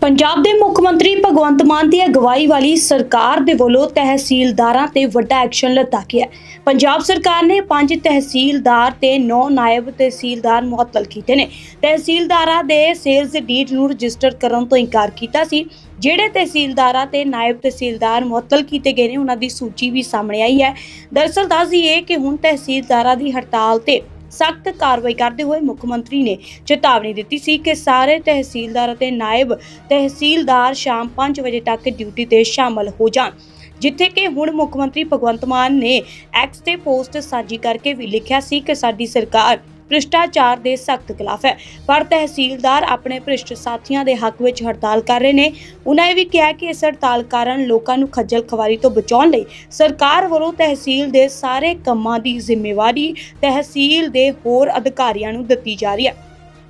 ਪੰਜਾਬ ਦੇ ਮੁੱਖ ਮੰਤਰੀ ਭਗਵੰਤ ਮਾਨ ਦੀ ਅਗਵਾਈ ਵਾਲੀ ਸਰਕਾਰ ਦੇ ਵੱਲੋਂ ਤਹਿਸੀਲਦਾਰਾਂ ਤੇ ਵੱਡਾ ਐਕਸ਼ਨ ਲਿੱਤਾ ਗਿਆ ਪੰਜਾਬ ਸਰਕਾਰ ਨੇ ਪੰਜ ਤਹਿਸੀਲਦਾਰ ਤੇ 9 ਨਾਇਬ ਤਹਿਸੀਲਦਾਰ ਮੁਅੱਤਲ ਕੀਤੇ ਨੇ। ਤਹਿਸੀਲਦਾਰਾਂ ਦੇ ਸੇਲਸ ਡੀਡ ਨੂੰ ਰਜਿਸਟਰ ਕਰਨ ਤੋਂ ਇਨਕਾਰ ਕੀਤਾ ਸੀ। ਜਿਹੜੇ ਤਹਿਸੀਲਦਾਰਾਂ ਤੇ ਨਾਇਬ ਤਹਿਸੀਲਦਾਰ ਮੁਅੱਤਲ ਕੀਤੇ ਗਏ ਨੇ, ਉਹਨਾਂ ਦੀ ਸੂਚੀ ਵੀ ਸਾਹਮਣੇ ਆਈ ਹੈ। ਦਰਅਸਲ ਦੱਸ ਦਈਏ ਕਿ ਹੁਣ ਤਹਿਸੀਲਦਾਰਾਂ ਦੀ ਹੜਤਾਲ ਤੇ ਸਖਤ ਕਾਰਵਾਈ ਕਰਦੇ ਹੋਏ ਮੁੱਖ ਮੰਤਰੀ ਨੇ ਚੇਤਾਵਨੀ ਦਿੱਤੀ ਸੀ ਕਿ ਸਾਰੇ ਤਹਿਸੀਲਦਾਰ ਅਤੇ ਨਾਇਬ ਤਹਿਸੀਲਦਾਰ ਸ਼ਾਮ 5 ਵਜੇ ਤੱਕ ਡਿਊਟੀ ਤੇ ਸ਼ਾਮਲ ਹੋ ਜਾਣ, ਜਿੱਥੇ ਕਿ ਹੁਣ ਮੁੱਖ ਮੰਤਰੀ ਭਗਵੰਤ ਮਾਨ ਨੇ ਐਕਸ ਤੇ ਪੋਸਟ ਸਾਂਝੀ ਕਰਕੇ ਵੀ ਲਿਖਿਆ ਸੀ ਕਿ ਸਾਡੀ ਸਰਕਾਰ ਭ੍ਰਿਸ਼ਟਾਚਾਰ ਦੇ ਸਖਤ ਖਿਲਾਫ ਹੈ। ਪਰ ਤਹਿਸੀਲਦਾਰ ਆਪਣੇ ਭ੍ਰਿਸ਼ਟ ਸਾਥੀਆਂ ਦੇ ਹੱਕ ਵਿੱਚ ਹੜਤਾਲ ਕਰ ਰਹੇ ਨੇ। ਉਹਨਾਂ ਇਹ ਵੀ ਕਿਹਾ ਕਿ ਇਸ ਹੜਤਾਲ ਕਾਰਨ ਲੋਕਾਂ ਨੂੰ ਖੱਜਲ ਖਵਾਰੀ ਤੋਂ ਬਚਾਉਣ ਲਈ ਸਰਕਾਰ ਵੱਲੋਂ ਤਹਿਸੀਲ ਦੇ ਸਾਰੇ ਕੰਮਾਂ ਦੀ ਜ਼ਿੰਮੇਵਾਰੀ ਤਹਿਸੀਲ ਦੇ ਹੋਰ ਅਧਿਕਾਰੀਆਂ ਨੂੰ ਦਿੱਤੀ ਜਾ ਰਹੀ ਹੈ।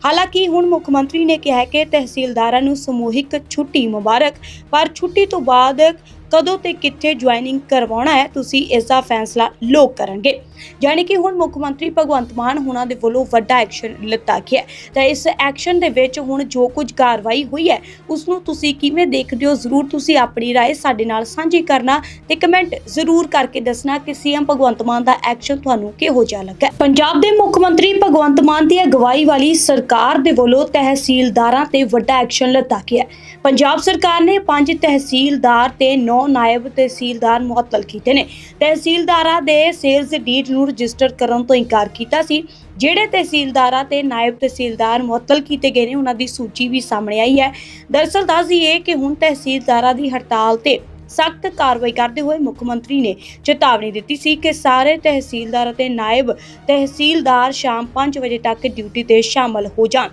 ਹਾਲਾਂਕਿ ਹੁਣ ਮੁੱਖ ਮੰਤਰੀ ਨੇ ਕਿਹਾ ਕਿ ਤਹਿਸੀਲਦਾਰਾਂ ਨੂੰ ਸਮੂਹਿਕ ਛੁੱਟੀ ਮੁਬਾਰਕ, ਪਰ ਛੁੱਟੀ ਤੋਂ ਬਾਅਦ ਕਦੋਂ ਤੇ ਕਿੱਥੇ ਜੁਆਇਨਿੰਗ ਕਰਵਾਉਣਾ ਹੈ ਤੁਸੀਂ ਇਸ ਦਾ ਫੈਸਲਾ ਲੋਕ ਕਰਨਗੇ ਯਾਨੀ ਕਿ ਹੁਣ ਮੁੱਖ ਮੰਤਰੀ ਭਗਵੰਤ ਮਾਨ ਹੁਣਾਂ ਦੇ ਵੱਲੋਂ ਵੱਡਾ ਐਕਸ਼ਨ ਲਿੱਤਾ ਗਿਆ ਹੈ। ਤਾਂ ਇਸ ਐਕਸ਼ਨ ਦੇ ਵਿੱਚ ਹੁਣ ਜੋ ਕੁਝ ਕਾਰਵਾਈ ਹੋਈ ਹੈ ਉਸ ਨੂੰ ਤੁਸੀਂ ਕਿਵੇਂ ਦੇਖਦੇ ਹੋ ਜ਼ਰੂਰ ਤੁਸੀਂ ਆਪਣੀ رائے ਸਾਡੇ ਨਾਲ ਸਾਂਝੀ ਕਰਨਾ ਤੇ ਕਮੈਂਟ ਜ਼ਰੂਰ ਕਰਕੇ ਦੱਸਣਾ ਕਿ ਸੀਐਮ ਭਗਵੰਤ ਮਾਨ ਦਾ ਐਕਸ਼ਨ ਤੁਹਾਨੂੰ ਕਿਹੋ ਜਿਹਾ ਲੱਗਾ ਪੰਜਾਬ ਦੇ ਮੁੱਖ ਮੰਤਰੀ ਭਗਵੰਤ ਮਾਨ ਦੀ ਅਗਵਾਈ ਵਾਲੀ ਸਰਕਾਰ ਦੇ ਵੱਲੋਂ ਤਹਿਸੀਲਦਾਰਾਂ ਤੇ ਵੱਡਾ ਐਕਸ਼ਨ ਲਿੱਤਾ ਗਿਆ ਹੈ। ਪੰਜਾਬ ਸਰਕਾਰ ਨੇ ਪੰਜ ਤਹਿਸੀਲਦਾਰ ਤੇ 9 ਨਾਇਬ ਤਹਿਸੀਲਦਾਰ ਮੁਅੱਤਲ ਕੀਤੇ ਨੇ। ਤਹਿਸੀਲਦਾਰਾਂ ਦੇ ਸੇਲਸ ਡੀਡ ਨੂੰ ਰਜਿਸਟਰ ਕਰਨ ਤੋਂ ਇਨਕਾਰ ਕੀਤਾ ਸੀ। ਜਿਹੜੇ ਤਹਿਸੀਲਦਾਰਾਂ ਤੇ ਨਾਇਬ ਤਹਿਸੀਲਦਾਰ ਮੁਅੱਤਲ ਕੀਤੇ ਗਏ ਨੇ, ਉਹਨਾਂ ਦੀ ਸੂਚੀ ਵੀ ਸਾਹਮਣੇ ਆਈ ਹੈ। ਦਰਅਸਲ ਦੱਸ ਦਈਏ ਕਿ ਹੁਣ ਤਹਿਸੀਲਦਾਰਾਂ ਦੀ ਹੜਤਾਲ ਤੇ ਸਖਤ ਕਾਰਵਾਈ ਕਰਦੇ ਹੋਏ ਮੁੱਖ ਮੰਤਰੀ ਨੇ ਚੇਤਾਵਨੀ ਦਿੱਤੀ ਸੀ ਕਿ ਸਾਰੇ ਤਹਿਸੀਲਦਾਰ ਅਤੇ ਨਾਇਬ ਤਹਿਸੀਲਦਾਰ ਸ਼ਾਮ 5 ਵਜੇ ਤੱਕ ਡਿਊਟੀ ਤੇ ਸ਼ਾਮਲ ਹੋ ਜਾਣ।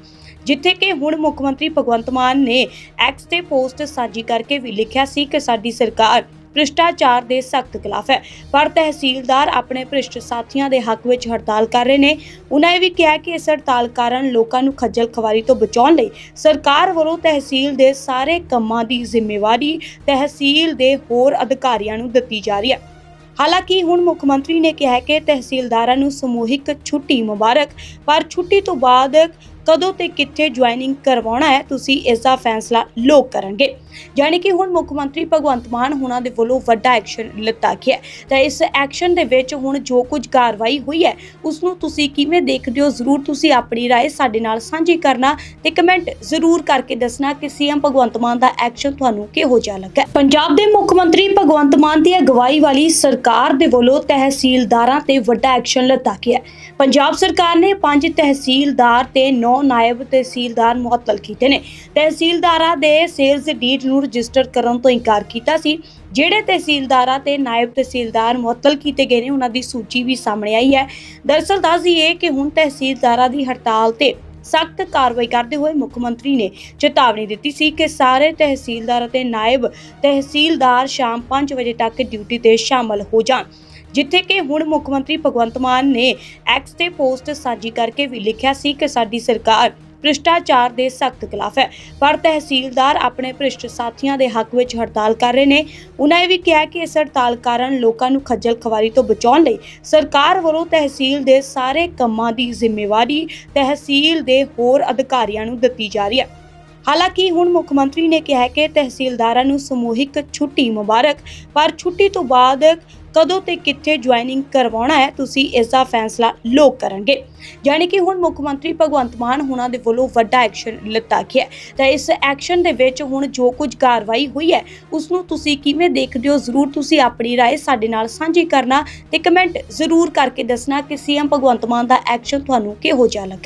ਜਿੱਥੇ ਕਿ ਹੁਣ ਮੁੱਖ ਮੰਤਰੀ ਭਗਵੰਤ ਮਾਨ ਨੇ ਐਕਸ ਤੇ ਪੋਸਟ ਸਾਂਝੀ ਕਰਕੇ ਵੀ ਲਿਖਿਆ ਸੀ ਕਿ ਸਾਡੀ ਸਰਕਾਰ ਭ੍ਰਿਸ਼ਟਾਚਾਰ ਦੇ ਸਖਤ ਖਿਲਾਫ ਹੈ। ਪਰ ਤਹਿਸੀਲਦਾਰ ਆਪਣੇ ਭ੍ਰਿਸ਼ਟ ਸਾਥੀਆਂ ਦੇ ਹੱਕ ਵਿੱਚ ਹੜਤਾਲ ਕਰ ਰਹੇ ਨੇ। ਉਹਨਾਂ ਇਹ ਵੀ ਕਿਹਾ ਕਿ ਇਸ ਹੜਤਾਲ ਕਾਰਨ ਲੋਕਾਂ ਨੂੰ ਖੱਜਲ ਖਵਾਰੀ ਤੋਂ ਬਚਾਉਣ ਲਈ ਸਰਕਾਰ ਵੱਲੋਂ ਤਹਿਸੀਲ ਦੇ ਸਾਰੇ ਕੰਮਾਂ ਦੀ ਜ਼ਿੰਮੇਵਾਰੀ ਤਹਿਸੀਲ ਦੇ ਹੋਰ ਅਧਿਕਾਰੀਆਂ ਨੂੰ ਦਿੱਤੀ ਜਾ ਰਹੀ ਹੈ। ਹਾਲਾਂਕਿ ਹੁਣ ਮੁੱਖ ਮੰਤਰੀ ਨੇ ਕਿਹਾ ਕਿ ਤਹਿਸੀਲਦਾਰਾਂ ਨੂੰ ਸਮੂਹਿਕ ਛੁੱਟੀ ਮੁਬਾਰਕ, ਪਰ ਛੁੱਟੀ ਤੋਂ ਬਾਅਦ ਕਦੋਂ ਤੇ ਕਿੱਥੇ ਜੁਆਇਨਿੰਗ ਕਰਵਾਉਣਾ ਹੈ ਤੁਸੀਂ ਇਸ ਦਾ ਫੈਸਲਾ ਲੋਕ ਕਰਨਗੇ ਯਾਨੀ ਕਿ ਹੁਣ ਮੁੱਖ ਮੰਤਰੀ ਭਗਵੰਤ ਮਾਨ ਹੁਣਾਂ ਦੇ ਵੱਲੋਂ ਵੱਡਾ ਐਕਸ਼ਨ ਲਿੱਤਾ ਗਿਆ ਹੈ। ਤਾਂ ਇਸ ਐਕਸ਼ਨ ਦੇ ਵਿੱਚ ਹੁਣ ਜੋ ਕੁਝ ਕਾਰਵਾਈ ਹੋਈ ਹੈ ਉਸ ਨੂੰ ਤੁਸੀਂ ਕਿਵੇਂ ਦੇਖਦੇ ਹੋ ਜ਼ਰੂਰ ਤੁਸੀਂ ਆਪਣੀ رائے ਸਾਡੇ ਨਾਲ ਸਾਂਝੀ ਕਰਨਾ ਤੇ ਕਮੈਂਟ ਜ਼ਰੂਰ ਕਰਕੇ ਦੱਸਣਾ ਕਿ ਸੀਐਮ ਭਗਵੰਤ ਮਾਨ ਦਾ ਐਕਸ਼ਨ ਤੁਹਾਨੂੰ ਕਿਹੋ ਜਿਹਾ ਲੱਗਾ ਪੰਜਾਬ ਦੇ ਮੁੱਖ ਮੰਤਰੀ ਭਗਵੰਤ ਮਾਨ ਦੀ ਅਗਵਾਈ ਵਾਲੀ ਸਰਕਾਰ ਦੇ ਵੱਲੋਂ ਤਹਿਸੀਲਦਾਰਾਂ ਤੇ ਵੱਡਾ ਐਕਸ਼ਨ ਲਿੱਤਾ ਗਿਆ ਹੈ। ਪੰਜਾਬ ਸਰਕਾਰ ਨੇ ਪੰਜ ਤਹਿਸੀਲਦਾਰ ਤੇ 9 ਨਾਇਬ ਤਹਿਸੀਲਦਾਰ ਮੁਅੱਤਲ ਕੀਤੇ ਨੇ। ਤਹਿਸੀਲਦਾਰਾਂ ਦੇ ਸੇਲਸ ਡੀਡ ਨੂੰ ਰਜਿਸਟਰ ਕਰਨ ਤੋਂ ਇਨਕਾਰ ਕੀਤਾ ਸੀ। ਜਿਹੜੇ ਤਹਿਸੀਲਦਾਰਾਂ ਤੇ ਨਾਇਬ ਤਹਿਸੀਲਦਾਰ ਮੁਅੱਤਲ ਕੀਤੇ ਗਏ ਨੇ, ਉਹਨਾਂ ਦੀ ਸੂਚੀ ਵੀ ਸਾਹਮਣੇ ਆਈ ਹੈ। ਦਰਅਸਲ ਦੱਸ ਦਈਏ ਕਿ ਹੁਣ ਤਹਿਸੀਲਦਾਰਾਂ ਦੀ ਹੜਤਾਲ ਤੇ ਸਖਤ ਕਾਰਵਾਈ ਕਰਦੇ ਹੋਏ ਮੁੱਖ ਮੰਤਰੀ ਨੇ ਚੇਤਾਵਨੀ ਦਿੱਤੀ ਸੀ ਕਿ ਸਾਰੇ ਤਹਿਸੀਲਦਾਰ ਅਤੇ ਨਾਇਬ ਤਹਿਸੀਲਦਾਰ ਸ਼ਾਮ 5 ਵਜੇ ਤੱਕ ਡਿਊਟੀ ਤੇ ਸ਼ਾਮਲ ਹੋ ਜਾਣ। ਜਿੱਥੇ ਕਿ ਹੁਣ ਮੁੱਖ ਮੰਤਰੀ ਭਗਵੰਤ ਮਾਨ ਨੇ ਐਕਸ ਤੇ ਪੋਸਟ ਸਾਂਝੀ ਕਰਕੇ ਵੀ ਲਿਖਿਆ ਸੀ ਕਿ ਸਾਡੀ ਸਰਕਾਰ ਭ੍ਰਿਸ਼ਟਾਚਾਰ ਦੇ ਸਖਤ ਖਿਲਾਫ ਹੈ। ਪਰ ਤਹਿਸੀਲਦਾਰ ਆਪਣੇ ਭ੍ਰਿਸ਼ਟ ਸਾਥੀਆਂ ਦੇ ਹੱਕ ਵਿੱਚ ਹੜਤਾਲ ਕਰ ਰਹੇ ਨੇ। ਉਹਨਾਂ ਇਹ ਵੀ ਕਿਹਾ ਕਿ ਇਸ ਹੜਤਾਲ ਕਾਰਨ ਲੋਕਾਂ ਨੂੰ ਖੱਜਲ ਖਵਾਰੀ ਤੋਂ ਬਚਾਉਣ ਲਈ ਸਰਕਾਰ ਵੱਲੋਂ ਤਹਿਸੀਲ ਦੇ ਸਾਰੇ ਕੰਮਾਂ ਦੀ ਜ਼ਿੰਮੇਵਾਰੀ ਤਹਿਸੀਲ ਦੇ ਹੋਰ ਅਧਿਕਾਰੀਆਂ ਨੂੰ ਦਿੱਤੀ ਜਾ ਰਹੀ ਹੈ। ਹਾਲਾਂਕਿ ਹੁਣ ਮੁੱਖ ਮੰਤਰੀ ਨੇ ਕਿਹਾ ਹੈ ਕਿ ਤਹਿਸੀਲਦਾਰਾਂ ਨੂੰ ਸਮੂਹਿਕ ਛੁੱਟੀ ਮੁਬਾਰਕ ਪਰ ਛੁੱਟੀ ਤੋਂ ਬਾਅਦ ਕਦੋਂ ਤੇ ਕਿੱਥੇ ਜੁਆਇਨਿੰਗ ਕਰਵਾਉਣਾ ਹੈ ਤੁਸੀਂ ਇਸ ਦਾ ਫੈਸਲਾ ਲੋਕ ਕਰਨਗੇ ਯਾਨੀ ਕਿ ਹੁਣ ਮੁੱਖ ਮੰਤਰੀ ਭਗਵੰਤ ਮਾਨ ਹੁਣਾਂ ਦੇ ਵੱਲੋਂ ਵੱਡਾ ਐਕਸ਼ਨ ਲਿੱਤਾ ਗਿਆ ਹੈ। ਤਾਂ ਇਸ ਐਕਸ਼ਨ ਦੇ ਵਿੱਚ ਹੁਣ ਜੋ ਕੁਝ ਕਾਰਵਾਈ ਹੋਈ ਹੈ ਉਸ ਨੂੰ ਤੁਸੀਂ ਕਿਵੇਂ ਦੇਖਦੇ ਹੋ ਜ਼ਰੂਰ ਤੁਸੀਂ ਆਪਣੀ رائے ਸਾਡੇ ਨਾਲ ਸਾਂਝੀ ਕਰਨਾ ਤੇ ਕਮੈਂਟ ਜ਼ਰੂਰ ਕਰਕੇ ਦੱਸਣਾ ਕਿ ਸੀਐਮ ਭਗਵੰਤ ਮਾਨ ਦਾ ਐਕਸ਼ਨ ਤੁਹਾਨੂੰ ਕਿਹੋ ਜਿਹਾ ਲੱਗਾ